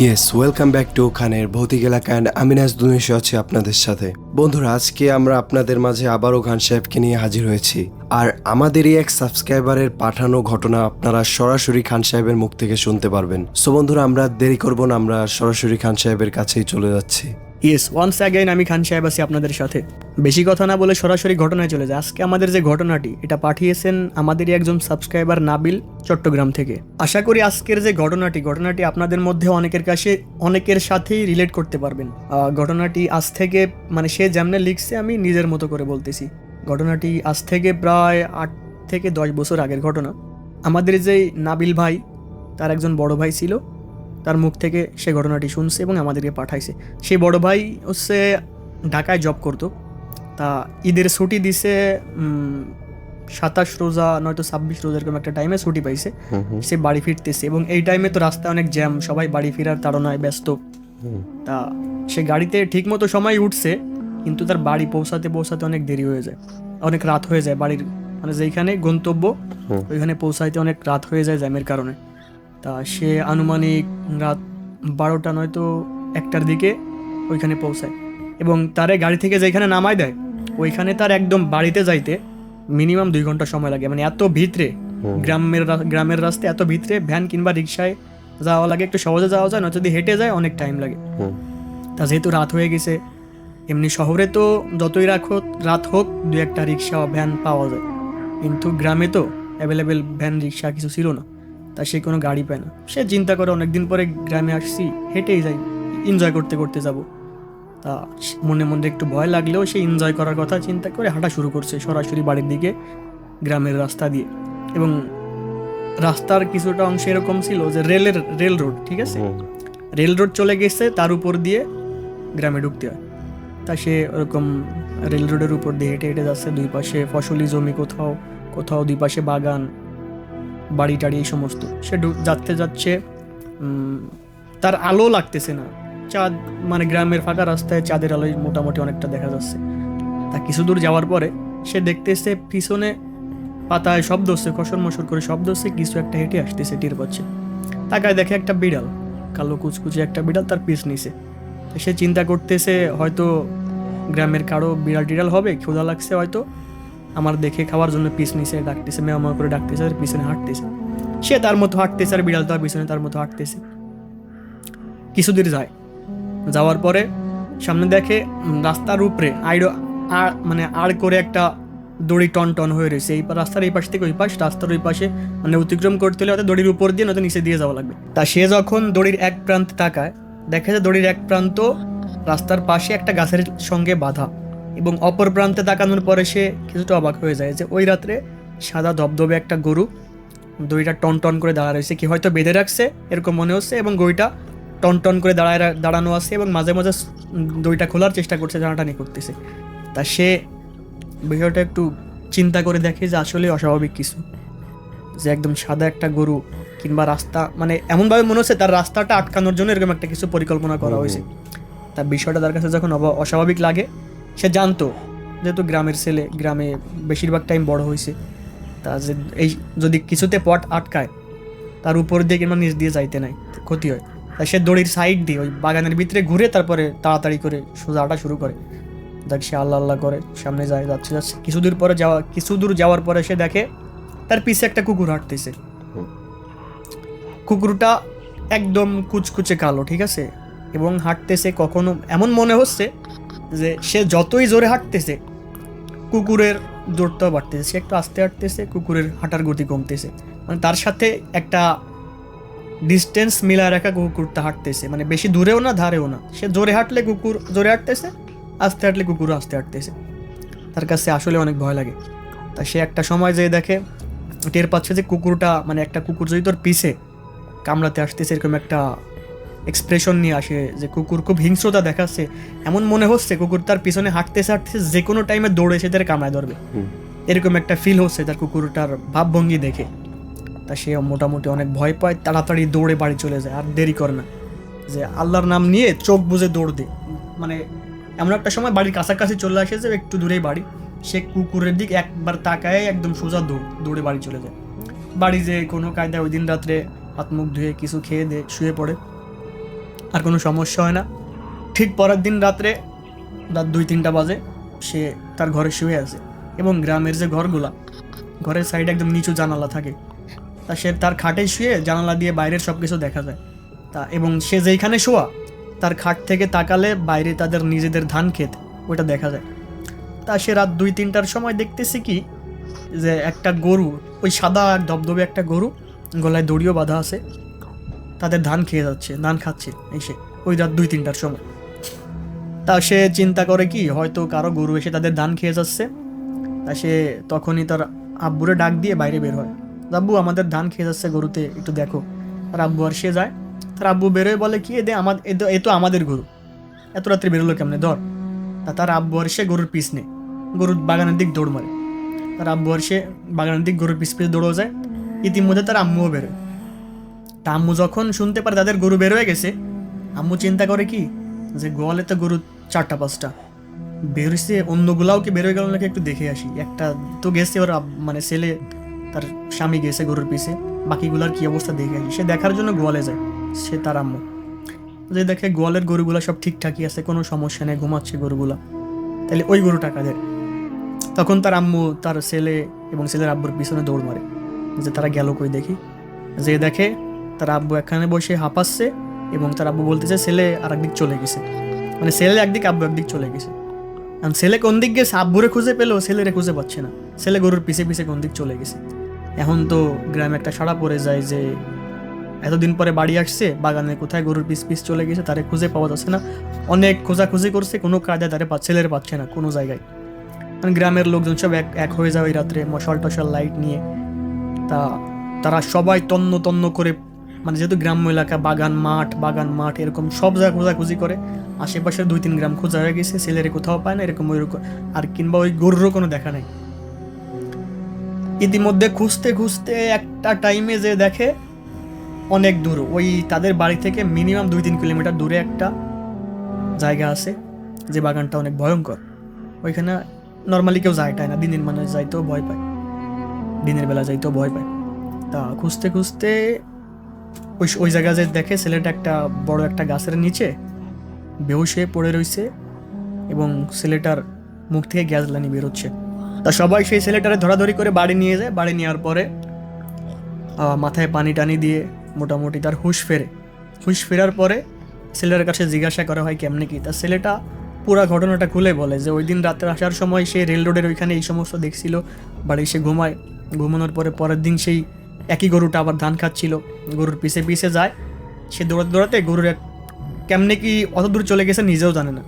Yes welcome back to খানের ভৌতিক এলাকা অ্যান্ড আমি নাজদুনেশ আছি আপনাদের সাথে বন্ধুরা আজকে আমরা আপনাদের মাঝে আবারও খান সাহেবকে নিয়ে হাজির হয়েছি আর আমাদেরই এক সাবস্ক্রাইবারের পাঠানো ঘটনা আপনারা সরাসরি খান সাহেবের মুখ থেকে শুনতে পারবেন সো বন্ধুরা আমরা দেরি করব না আমরা সরাসরি খান সাহেবের কাছেই চলে যাচ্ছি ইয়েস ওয়ান্স অ্যাগেন আমি খান সাহেব আছি আপনাদের সাথে। বেশি কথা না বলে সরাসরি ঘটনায় চলে যায় আজকে আমাদের যে ঘটনাটি, এটা পাঠিয়েছেন আমাদেরই একজন সাবস্ক্রাইবার নাবিল চট্টগ্রাম থেকে। আশা করি আজকের যে ঘটনাটি ঘটনাটি আপনাদের মধ্যে অনেকের কাছে, অনেকের সাথেই রিলেট করতে পারবেন। ঘটনাটি আজ থেকে মানে সে যেমনে লিখছে, আমি নিজের মতো করে বলতেছি। ঘটনাটি আজ থেকে প্রায় আট থেকে দশ বছর আগের ঘটনা। আমাদের যেই নাবিল ভাই, তার একজন বড় ভাই ছিল তার মুখ থেকে সে ঘটনাটি শুনছে এবং আমাদেরকে পাঠাইছে। সেই বড় ভাই হচ্ছে ঢাকায় জব করতো। তা ঈদের ছুটি দিছে সাতাশ রোজা নয়তো ছাব্বিশ রোজা এরকম একটা টাইমে ছুটি পাইছে। সে বাড়ি ফিরতেছে এবং এই টাইমে তো রাস্তায় অনেক জ্যাম সবাই বাড়ি ফেরার তাড়নায় ব্যস্ত। তা সে গাড়িতে ঠিকমতো সময় উঠছে কিন্তু তার বাড়ি পৌঁছাতে পৌঁছাতে অনেক দেরি হয়ে যায় অনেক রাত হয়ে যায় বাড়ির। মানে যেখানে গন্তব্য ওইখানে পৌঁছাইতে অনেক রাত হয়ে যায় জ্যামের কারণে। তা সে আনুমানিক রাত বারোটা নয়তো একটার দিকে ওইখানে পৌঁছায়। এবং তারে গাড়ি থেকে যেখানে নামায় দেয় ওইখানে তার একদম বাড়িতে যাইতে মিনিমাম দুই ঘণ্টা সময় লাগে। মানে এত ভিতরে গ্রামের গ্রামের রাস্তায় এত ভিতরে ভ্যান কিংবা রিক্সায় যাওয়া লাগে একটু সহজে যাওয়া যায় না যদি হেঁটে যায় অনেক টাইম লাগে। তা যেহেতু রাত হয়ে গেছে এমনি শহরে তো যতই হোক রাত হোক দু একটা রিক্সা ভ্যান পাওয়া যায়। কিন্তু গ্রামে তো অ্যাভেলেবেল ভ্যান রিক্সা কিছু ছিল না। তা সে কোনো গাড়ি পায় না। সে চিন্তা করে অনেকদিন পরে গ্রামে আসছি হেঁটেই যাই এনজয় করতে করতে যাব। তা মনে মনে একটু ভয় লাগলেও সে এনজয় করার কথা চিন্তা করে হাঁটা শুরু করছে সরাসরি বাড়ির দিকে গ্রামের রাস্তা দিয়ে। এবং রাস্তার কিছুটা অংশ এরকম ছিল যে রেলের রেল রোড ঠিক আছে? রেল রোড চলে গেছে তার উপর দিয়ে গ্রামে ঢুকতে হয়। তা সে ওরকম রেল রোডের উপর দিয়ে হেঁটে হেঁটে যাচ্ছে দুই পাশে ফসলি জমি কোথাও কোথাও দুই পাশে বাগান বাড়ি টাড়ি এই সমস্ত। সে যাচ্ছে যাচ্ছে তার আলো লাগতেছে না। চাঁদ মানে গ্রামের ফাঁকা রাস্তায় চাঁদের আলোয় মোটামুটি অনেকটা দেখা যাচ্ছে। তা কিছু দূর যাওয়ার পরে সে দেখতেছে পিছনে পাতায় শব্দ হচ্ছে, খসর মসর করে শব্দ হচ্ছে, কিছু একটা হেঁটে আসতেছে টের পাচ্ছে। তাকায় দেখে একটা বিড়াল, কালো কুচকুচে একটা বিড়াল তার পিস নিছে সে চিন্তা করতেছে হয়তো গ্রামের কারও বিড়াল টিড়াল হবে, ক্ষুধা লাগছে হয়তো। আমার দেখে খাওয়ার জন্য পিস নিছে, ডাকতেছে, মেয়া মেয়া করে ডাকতেছে, আর পিছনে হাঁটতেছে। সে তার মতো হাঁটতেছে, আর বিড়াল তার পিছনে তার মতো হাঁটতেছে। কিছু দূর যায়। যাওয়ার পরে সামনে দেখে রাস্তার উপরে আইডো মানে আড় করে একটা দড়ি টন টন হয়ে রয়েছে। এই রাস্তার এই পাশ থেকে ওই পাশ, রাস্তার ওই পাশে মানে অতিক্রম করতে হলে হয়তো দড়ির উপর দিয়ে, নয়তো নিচে দিয়ে যাওয়া লাগবে। তা সে যখন দড়ির এক প্রান্তে তাকায়, দেখে যে দড়ির এক প্রান্ত রাস্তার পাশে একটা গাছের সঙ্গে বাঁধা। এবং অপর প্রান্তে তাকানোর পরে সে কিছুটা অবাক হয়ে যায় যে ওই রাত্রে সাদা ধবধবে একটা গরু দড়িটা টন টন করে দাঁড়া রয়েছে। কি হয়তো বেঁধে রাখছে এরকম মনে হচ্ছে এবং গরুটা টন টন করে দাঁড়ায় দাঁড়ানো আছে এবং মাঝে মাঝে দড়িটা খোলার চেষ্টা করছে টানাটানি করতেছে। তা সে বিষয়টা একটু চিন্তা করে দেখে যে আসলে অস্বাভাবিক কিছু যে একদম সাদা একটা গরু কিংবা রাস্তা মানে এমনভাবে মনে হচ্ছে তার রাস্তাটা আটকানোর জন্য এরকম একটা কিছু পরিকল্পনা করা হয়েছে। তার বিষয়টা তার কাছে যখন অস্বাভাবিক লাগে সে জানতো যেহেতু গ্রামের ছেলে গ্রামে বেশিরভাগ টাইম বড় হয়েছে। তা যে এই যদি কিছুতে পট আটকায় তার উপর দিয়ে কিংবা নিচ দিয়ে যাইতে নাই ক্ষতি হয়। তাই সে দড়ির সাইড দিয়ে ওই বাগানের ভিতরে ঘুরে তারপরে তাড়াতাড়ি করে সোজাটা শুরু করে। দেখ সে আল্লাহ আল্লাহ করে সামনে যায় যাচ্ছে যাচ্ছে। কিছু দূর পরে যাওয়া কিছু দূর যাওয়ার পরে সে দেখে তার পিছে একটা কুকুর হাঁটতেছে। কুকুরটা একদম কুচকুচে কালো ঠিক আছে? এবং হাঁটতেছে কখনো এমন মনে হচ্ছে যে সে যতই জোরে হাঁটতেছে, কুকুরের দৌড়টাও বাড়তেছে। সে একটু আস্তে হাঁটতেছে, কুকুরের হাঁটার গতি কমতেছে। মানে তার সাথে একটা ডিস্টেন্স মিলায় রাখা কুকুরটা হাঁটতেছে। মানে বেশি দূরেও না, ধারেও না। সে জোরে হাঁটলে কুকুর জোরে হাঁটতেছে, আস্তে হাঁটলে কুকুর আস্তে হাঁটতেছে। তার কাছে আসলে অনেক ভয় লাগে। তা সে একটা সময় যেয়ে দেখে, টের পাচ্ছে যে কুকুরটা মানে একটা কুকুর যদি তোর পিছে কামড়াতে আসতেছে, এরকম একটা এক্সপ্রেশন নিয়ে আসে যে কুকুর খুব হিংস্রতা দেখাচ্ছে। এমন মনে হচ্ছে কুকুর তার পিছনে হাঁটতেছে হাঁটতেছে যে কোনো টাইমে দৌড়ে এসে তার কামড়ায় ধরবে। এরকম একটা ফিল হচ্ছে তার কুকুরটার ভাবভঙ্গি দেখে। তা সে মোটামুটি অনেক ভয় পায় তাড়াতাড়ি দৌড়ে বাড়ি চলে যায় আর দেরি করে না। যে আল্লাহর নাম নিয়ে চোখ বুঝে দৌড় দে। মানে এমন একটা সময় বাড়ির কাছাকাছি চলে আসে যে একটু দূরেই বাড়ি। সে কুকুরের দিক একবার তাকায় একদম সোজা দৌড় দৌড়ে বাড়ি চলে যায়। বাড়ি যে কোনো কায়দায় ওই দিন রাত্রে হাত মুখ ধুয়ে কিছু খেয়ে দে শুয়ে পড়ে। আর কোনো সমস্যা হয় না। ঠিক পরের দিন রাত্রে রাত দুই, তিনটা বাজে, সে তার ঘরে শুয়ে আছে এবং গ্রামের যে ঘরগুলা, ঘরের সাইডে একদম নিচু জানালা থাকে। তা সে তার খাটে শুয়ে জানালা দিয়ে বাইরের সব কিছু দেখা যায়। তা এবং সে যেইখানে শোয়া, তার খাট থেকে তাকালে বাইরে তাদের নিজেদের ধান ক্ষেত ওটা দেখা যায়। তা সে রাত দুই, তিনটার সময় দেখতেছি কি, যে একটা গরু, ওই সাদা ধবধবে একটা গরু, গলায় দড়িও বাঁধা আছে। তাদের ধান খেয়ে যাচ্ছে, ধান খাচ্ছে এসে ওই রাত দুই, তিনটার সময়। তা সে চিন্তা করে কি, হয়তো কারও গরু এসে তাদের ধান খেয়ে যাচ্ছে। তা সে তখনই তার আব্বুরে ডাক দিয়ে বাইরে বের হয়। আব্বু, আমাদের ধান খেয়ে যাচ্ছে গরুতে, একটু দেখো। তার আব্বু আর সে যায়। তার আব্বু বেরোয় বলে, কি, এ দে আমার এ তো- আমাদের গরু। এত রাত্রে বেরোলো কেমনে? ধর। তা তার আব্বু আর সে গরুর পিস নেই গরুর বাগানের দিক দৌড় মারে। তার আব্বু আর সে বাগানের দিক গরুর পিছ পিছ দৌড়ও যায়। ইতিমধ্যে তার আম্মুও বেরোয়। তা আম্মু যখন শুনতে পারে তাদের গরু বের হয়ে গেছে, আম্মু চিন্তা করে কি যে গোয়ালে তো গরু চারটা, পাঁচটা। বেরোইছে অন্যগুলাও কি বেরোয় গেল নাকি একটু দেখে আসি। একটা তো গেছে ওর মানে ছেলে, তার স্বামী গেছে গরুর পিছে, বাকিগুলার কি অবস্থা দেখে আসি। সে দেখার জন্য গোয়ালে যায়, সে তার আম্মু। যে দেখে গোয়ালের গরুগুলা সব ঠিকঠাকই আছে, কোনো সমস্যা নেই, ঘুমাচ্ছে গরুগুলা। তাহলে ওই গরুটা কাদের? তখন তার আম্মু তার ছেলে এবং ছেলের আব্বুর পিছনে দৌড় মারে, যে তারা গেল কই দেখি? যে দেখে তার আব্বু এখানে বসে হাঁপাচ্ছে এবং তার আব্বু বলতে বলতেছে, ছেলে আর একদিক চলে গেছে। মানে ছেলে একদিক, আব্বু একদিক চলে গেছে। কারণ ছেলে কোন দিক গেছে? আব্বুরে খুঁজে পেলেও ছেলেরে খুঁজে পাচ্ছে না। ছেলে গরুর পিছে পিছে কোন দিক চলে গেছে? এখন তো গ্রামে একটা সাড়া পড়ে যায় যে এতদিন পরে বাড়ি আসছে, বাগানে কোথায় গরুর পিস পিস চলে গেছে তারে খুঁজে পাওয়া যাচ্ছে না। অনেক খোঁজাখুঁজি করছে, কোনো কাজে তারে ছেলের পাচ্ছে না কোনো জায়গায়। মানে গ্রামের লোকজন সব এক এক হয়ে যায় ওই রাত্রে মশাল টশাল লাইট নিয়ে। তা তারা সবাই তন্ন তন্ন করে মানে যেহেতু গ্রাম্য এলাকা, বাগান মাঠ বাগান মাঠ, এরকম সব জায়গা খোঁজাখুঁজি করে, আশেপাশে দুই তিন গ্রাম খোঁজা হয়ে গেছে, ছেলেরে কোথাও পায় না, এরকম ওইরকম আর কিংবা ওই গরুরও কোনো দেখা নেই। ইতিমধ্যে খুঁজতে খুঁজতে একটা টাইমে যে দেখে, অনেক দূর, ওই তাদের বাড়ি থেকে মিনিমাম দুই তিন কিলোমিটার দূরে একটা জায়গা আছে, যে বাগানটা অনেক ভয়ঙ্কর। ওইখানে নর্মালি কেউ যায় টায় না দিনের মানুষ যাইতেও ভয় পায়, দিনের বেলা যাইতেও ভয় পায়। তা খুঁজতে খুঁজতে ওই ওই জায়গা যে দেখে ছেলেটা একটা বড় একটা গাছের নিচে বেহুশ হয়ে পড়ে রয়েছে এবং ছেলেটার মুখ থেকে গ্যাস লানি বেরোচ্ছে। তা সবাই সেই ছেলেটারে ধরাধরি করে বাড়ি নিয়ে যায়। বাড়ি নেওয়ার পরে মাথায় পানি টানি দিয়ে মোটামুটি তার হুঁশ ফেরে। হুঁশ ফেরার পরে ছেলের কাছে জিজ্ঞাসা করা হয়, কেমনে কি? তা ছেলেটা পুরা ঘটনাটা খুলে বলে যে, ওই দিন রাত্রে আসার সময় সে রেল রোডের ওইখানে এই সমস্ত দেখছিল। বাড়ি সে ঘুমায়। ঘুমানোর পরে পরের দিন সেই একই গরুটা আবার ধান খাচ্ছিল। গরুর পিছে পিছে যায়। সে দৌড়াতে দৌড়াতে গরুর এক কেমনে কি অত দূর চলে গেছে নিজেও জানে না।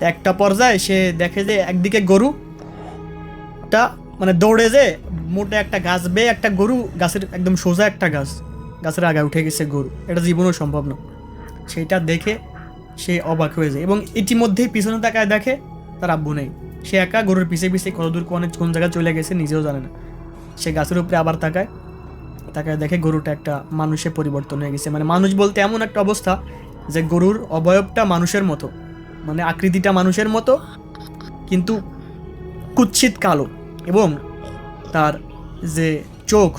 একটা পর্যায়ে সে দেখে যে একদিকে গরুটা মানে দৌড়ে যে মোটা একটা গাছ বেয়ে একটা গরু, গাছের একদম সোজা একটা গাছ, গাছের আগায় উঠে গেছে গরু। এটা জীবনও সম্ভব না। সেটা দেখে সে অবাক হয়ে যায় এবং ইতিমধ্যেই পিছনে তাকায় দেখে তার আব্বু নেই। সে একা গরুর পিছে পিছে কত দূর কোন কোন জায়গায় চলে গেছে নিজেও জানে না। সে গাছের উপরে আবার তাকায়। তাকায় দেখে গরুটা একটা মানুষে পরিবর্তন হয়ে গেছে। মানে মানুষ বলতে এমন একটা অবস্থা যে গরুর অবয়বটা মানুষের মতো মানে আকৃতিটা মানুষের মতো, কিন্তু কুৎসিত কালো এবং তার যে চোখ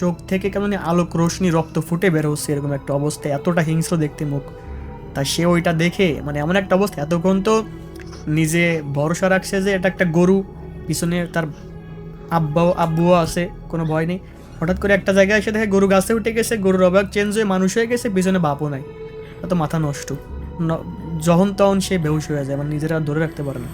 চোখ থেকে কেমন আলোক রোশনি রক্ত ফুটে বের হচ্ছে এরকম একটা অবস্থা, এতটা হিংস্র দেখতে মুখ। তা সে ওইটা দেখে মানে এমন একটা অবস্থা, এতক্ষণ তো নিজে ভরসা রাখছে যে এটা একটা গরু, পিছনে তার আব্বাও, আব্বুও আছে, কোনো ভয় নেই। হঠাৎ করে একটা জায়গায় এসে দেখে গরু গাছে উঠে গেছে, গরুর অবাক চেঞ্জ হয়ে মানুষ হয়ে গেছে, পিছনে বাপও নাই। এত মাথা নষ্ট। যখন তখন সে বেহুশ হয়ে যায় মানে নিজেরা ধরে রাখতে পারে না।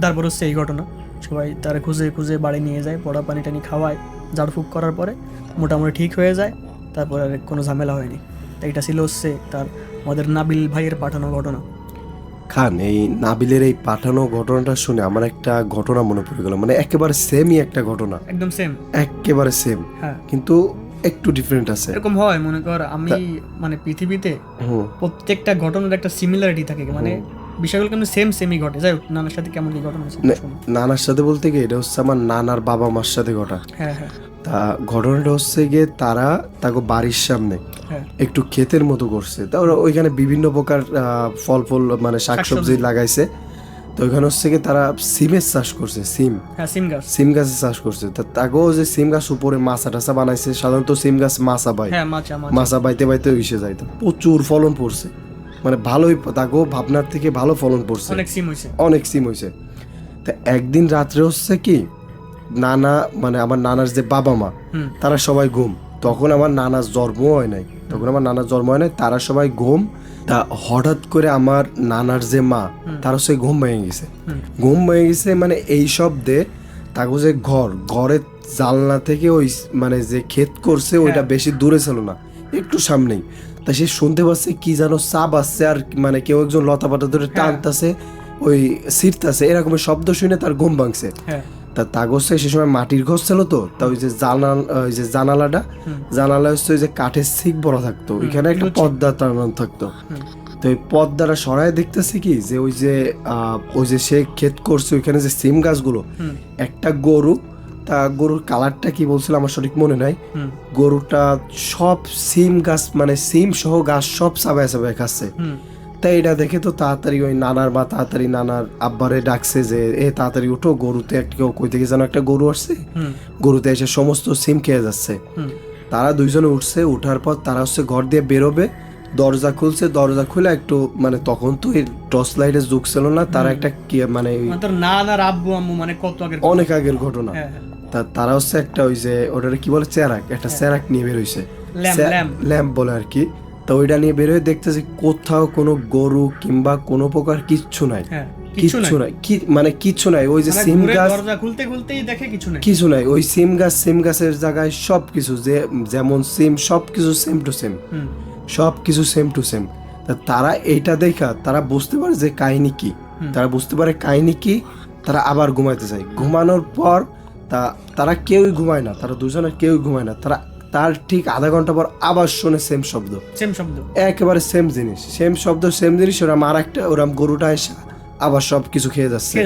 তারপর হচ্ছে এই ঘটনা। সবাই তার খুঁজে খুঁজে বাড়ি নিয়ে যায়, পড়া পানি টানি খাওয়ায় ঝাড়ফুঁক করার পরে মোটামুটি ঠিক হয়ে যায়, তারপর আর কোনো ঝামেলা হয়নি। তাই এটা ছিল হচ্ছে তার আমাদের নাবিল ভাইয়ের পাঠানো ঘটনা। খান এই নাবিলের এই পাঠানো ঘটনাটা শুনে আমার একটা ঘটনা মনে পড়ে গেল। মানে একেবারে সেমই একটা ঘটনা। একদম সেম একেবারে সেম হ্যাঁ। কিন্তু একটু ডিফারেন্ট আছে। এরকম হয় মনে কর আমি মানে পৃথিবীতে প্রত্যেকটা ঘটনার একটা সিমিলারিটি থাকে মানে বিষয়গুলো কিন্তু সেম সেমই ঘটে। যাই হোক নানার সাথে কেমন কি ঘটনা। নানার সাথে বলতে গিয়ে এটা হচ্ছে আমার নানার বাবা মার সাথে ঘটা। হ্যাঁ হ্যাঁ। তা ঘটনাটা হচ্ছে গিয়ে তারা তাকে বাড়ির সামনে হ্যাঁ। একটু ক্ষেতের মতো করছে। তা ওরা ওইখানে বিভিন্ন প্রকার ফল ফল মানে শাকসবজি। লাগাইছে। তো ওইখানে হচ্ছে কি তারা সিমের চাষ করছে সিম। হ্যাঁ সিম গাছ। সিম গাছের চাষ করছে। তা তাকেও যে সিম গাছ উপরে মাছা টাছা বানাইছে সাধারণত সিম গাছ মাছা বাই। হ্যাঁ মাছা বাইতে বাইতে ইসে যায়। তো প্রচুর ফলন পড়ছে। মানে ভালোই তাকেও ভাবনার থেকে ভালো ফলন পড়ছে। অনেক সিম হয়েছে অনেক সিম হয়েছে তা একদিন রাত্রে হচ্ছে কি নানা মানে আমার নানার যে বাবা মা তারা সবাই ঘুম। তখন আমার নানার জন্ম হয় নাই। তখন আমার নানার জন্ম হয় নাই তারা সবাই ঘুম। তা হঠাৎ করে আমার নানার যে মা তার হচ্ছে ঘুম ভেঙে গেছে। ঘুম ভেঙে গেছে মানে এই শব্দে তাকে যে ঘর ঘরের জানলা থেকে ওই মানে যে ক্ষেত করছে ওইটা হ্যাঁ। বেশি দূরে ছিল না একটু সামনেই। তা সে শুনতে পাচ্ছে কি যেন চাপ আসছে আর মানে কেউ একজন লতা পাতা ধরে হ্যাঁ। টানতাছে ওই ছিটতাছে এরকমের শব্দ শুনে তার ঘুম ভাঙছে। হ্যাঁ। তা তাগসে সে সময় মাটির ঘর ছিল তো তা ওই যে জানাল ওই যে জানালাটা জানালা হচ্ছে ওই যে কাঠের সিক বড় থাকতো ওইখানে একটা। পর্দা টানানো থাকতো। তো এই পর্দাটা সরায় দেখতেছি কি যে ওই যে আহ, ওই যে সে ক্ষেত করছে ওইখানে যে সিম গাছগুলো একটা গরু তা গরুর কালারটা কি বলছিল আমার সঠিক মনে নাই। গরুটা সব সিম গাছ মানে সিম সহ গাছ সব চাবায় চাবায় খাচ্ছে। তাই এটা দেখে তো তাড়াতাড়ি ওই নানার বা তাড়াতাড়ি নানার আব্বারে ডাকছে যে এ তাড়াতাড়ি উঠো গরুতে একটা কেউ কই থেকে যেন একটা গরু আসছে? গরুতে এসে সমস্ত সিম খেয়ে যাচ্ছে। তারা দুইজনে উঠছে উঠার পর তারা হচ্ছে ঘর দিয়ে বেরোবে দরজা খুলছে দরজা খুলে একটু মানে তখন তো এই টর্চ লাইটের যুগ ছিল না তারা একটা কি মানে মানে না না আব্বু আম্মু মানে কত আগের অনেক আগের ঘটনা। হ্যাঁ। হ্যাঁ। তা তারা হচ্ছে একটা ওই যে ওটারে কি বলে চেরাক একটা চেরাক নিয়ে বেরোইছে। ল্যাম্প বলে আর কি। তো ওইটা নিয়ে বেরোয় দেখতেছি কোথাও কোনো গরু কিংবা কোনো প্রকার কিচ্ছু নাই। হ্যাঁ কিছু কিচ্ছু নাই। কি মানে কিচ্ছু নাই। ওই যে মানে সিম গাছ খুলতে খুলতেই দেখে কিছু নাই। কিছু নাই। ওই সিম গাছ সিম গাছের জায়গায় সব কিছু যে যেমন সিম সব কিছু সেম টু সেম সব কিছু সেম টু সেম তা তারা এইটা দেখা তারা বুঝতে পারে যে কাহিনী কি। তারা বুঝতে পারে কাহিনী কি তারা আবার ঘুমাইতে যায় ঘুমানোর পর তা তারা কেউই ঘুমায় না। তারা দুজনে কেউই ঘুমায় না। তারা তার ঠিক আধা ঘণ্টা পর আবার শোনে সেম শব্দ। সেম শব্দ। একেবারে সেম জিনিস। সেম শব্দ সেম জিনিস ওরা আর একটা ওরা গরুটা এসে আবার সব কিছু খেয়ে যাচ্ছে।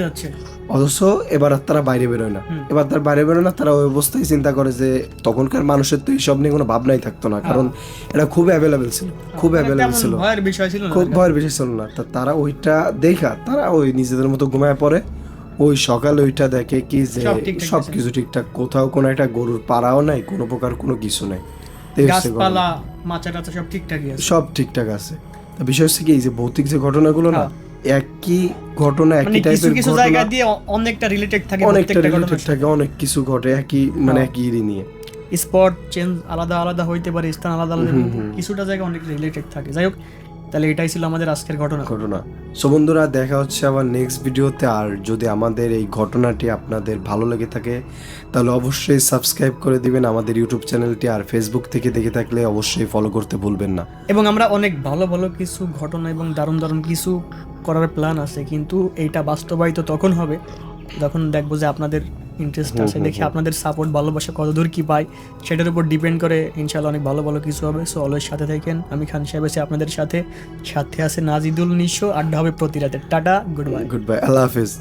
অথচ এবার আর তারা বাইরে বেরোয় না। এবার তার বাইরে বেরোয় না তারা ওই অবস্থায় চিন্তা করে যে তখনকার মানুষের তো এইসব নিয়ে কোনো ভাবনাই থাকতো না। কারণ এটা খুব অ্যাভেলেবেল ছিল খুব মানে অ্যাভেলেবেল ছিল। বিষয় ছিল খুব ভয়ের বিষয় ছিল না। তা তারা ওইটা দেখা তারা ওই নিজেদের মতো ঘুমায় পড়ে। ওই সকালে ওইটা দেখে কি যে সব ঠিকঠাক কোথাও কোনো একটা গরুর পাড়াও নাই কোনো প্রকার কোনো কিছু নাই। গাছপালা সব ঠিকঠাকই আছে। সব ঠিকঠাক আছে। তা বিষয় হচ্ছে কি এই যে ভৌতিক যে ঘটনাগুলো না একই ঘটনা মানে একই টাইপের কিছু জায়গা দিয়ে অনেকটা রিলেটেড থাকে অনেকটা রিলেটেড থাকে অনেক কিছু ঘটে একই মানে হ্যাঁ। একই নিয়ে। স্পট চেঞ্জ আলাদা আলাদা হইতে পারে স্থান আলাদা আলাদা। কিছুটা জায়গা অনেক রিলেটেড থাকে। যাই হোক তাহলে এটাই ছিল আমাদের আজকের ঘটনা। ঘটনা। সো বন্ধুরা দেখা হচ্ছে আবার নেক্সট ভিডিওতে আর যদি আমাদের এই ঘটনাটি আপনাদের ভালো লেগে থাকে তাহলে অবশ্যই সাবস্ক্রাইব করে দিবেন আমাদের ইউটিউব চ্যানেলটি আর ফেসবুক থেকে দেখে থাকলে অবশ্যই ফলো করতে ভুলবেন না। এবং আমরা অনেক ভালো ভালো কিছু ঘটনা এবং দারুণ দারুণ কিছু করার প্ল্যান আছে কিন্তু এইটা বাস্তবায়িত তখন হবে যখন দেখব যে আপনাদের ইন্টারেস্ট আছে দেখি আপনাদের সাপোর্ট ভালোবাসা কতদূর কি পাই। সেটার উপর ডিপেন্ড করে ইনশাল্লাহ অনেক ভালো ভালো কিছু হবে সো অলওয়েজ সাথে থাকেন। আমি খান সাহেব আছি আপনাদের সাথে। সাথে আছে নাজিদুল নিশো আড্ডা হবে প্রতি রাতে। Tata good bye good bye আল্লাহ হাফিজ।